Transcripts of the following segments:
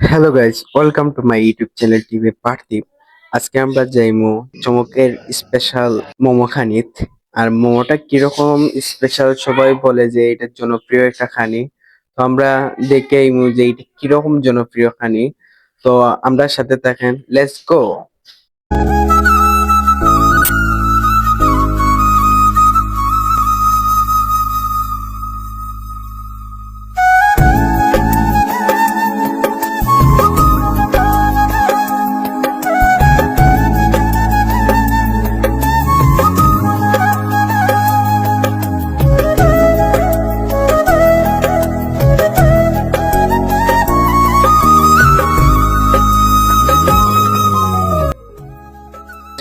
Hello guys welcome to my YouTube channel TV Parthib আজকে আমরা যাইমু চমকের special momo খানিত। আর মোমোটা কীরকম স্পেশাল সবাই বলে যে এটা জনপ্রিয় একটা খানি। তো আমরা দেখে আইমু যে এটা কীরকম জনপ্রিয় খানি। তো আমরা সাথে থাকেন লেটস গো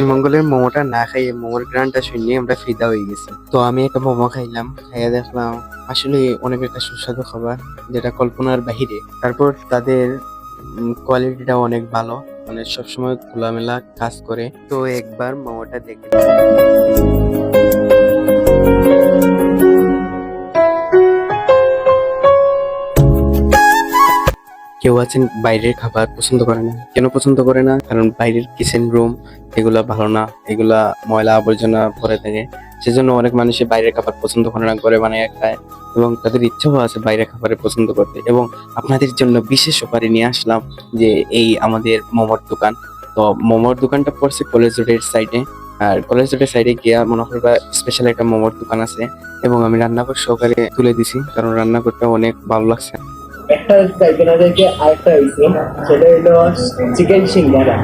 মঙ্গলের মোমোটা না খাইয়ে মোমোর গ্রানটা শুনিয়ে আমরা ফিদা হয়ে গেছি। তো আমি একটা মোমো খাইলাম, খাইয়া দেখলাম আসলে অনেক একটা সুস্বাদু খাবার, যেটা কল্পনার বাহিরে। তারপর তাদের কোয়ালিটিটা অনেক ভালো মানে সবসময় খোলামেলা কাজ করে। তো একবার মোমোটা দেখে কেউ আছেন বাইরের খাবার পছন্দ করে না। কেন পছন্দ করে না? কারণ বাইরের কিচেন রুম এগুলা ভালো না। এগুলা ময়লা আবর্জনা ভরে থাকে। সেজন্য অনেক মানুষই বাইরের খাবার পছন্দ করে না করে বানিয়ে খায় এবং তাদের ইচ্ছাও আছে বাইরের খাবারে পছন্দ করতে। এবং আপনাদের জন্য বিশেষ অফারে নিয়ে আসলাম যে এই আমাদের মোমোর দোকান। তো মোমোর দোকানটা পড়ছে কলেজ রোডের সাইডে আর কলেজ রোডের সাইডে গিয়া মনে করবা স্পেশাল একটা মোমোর দোকান আছে। এবং আমি রান্নাঘর সহকারে তুলে দিছি, কারণ রান্না করতে অনেক ভালো লাগছে। চাইকেনা থেকে আরেকটা হয়েছে, সেটা হলো চিকেন সিঙ্গারা।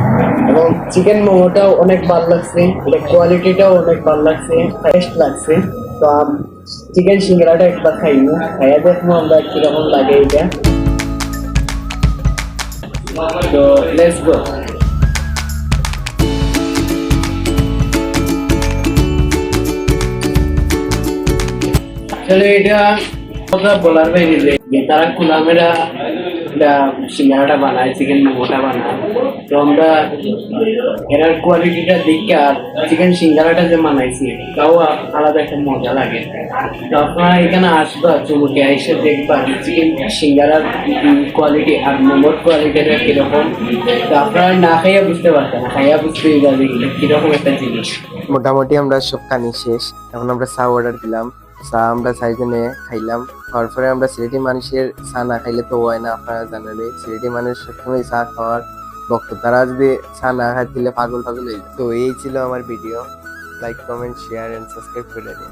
এবং চিকেন মোমোটাও অনেক ভালো লাগছে এটা কোয়ালিটিটাও অনেক ভালো লাগছে টেস্ট লাগছে। তো চিকেন সিঙ্গারাটা একবার খাইনি, খাইয়া দেখব আমরা কীরকম লাগে এটা। তো লেটস গো এটা কথা বলার বাইরে যে তারা এটা সিঙ্গারাটা বানায় চিকেন মোমোটা বানায় তো আমরা এটার কোয়ালিটিটা দেখে আর চিকেন সিঙ্গারাটা যে বানাইছি তাও আলাদা একটা মজা লাগে তো আপনারা এখানে আসবা চুমুকে এসে দেখবা চিকেন সিঙ্গারার কোয়ালিটি আর মোমোর কোয়ালিটিটা কীরকম তো আপনারা না খাইয়া বুঝতে পারতেন খাইয়া বুঝতে পারবে কীরকম একটা জিনিস মোটামুটি আমরা সব কানি শেষ এখন আমরা চা অর্ডার দিলাম চা আমরা চারজনে খাইলাম। খাওয়ার পরে আমরা সিলেটি মানুষের চা না খাইলে তো হয় না, আপনারা জানেন? সিলেটি মানুষ সবসময় চা খাওয়ার ভক্ত। তারা যদি চা না খাই দিলে পাগল পাগল হয়ে। তো এই ছিল আমার video like comment share and subscribe করে দিন।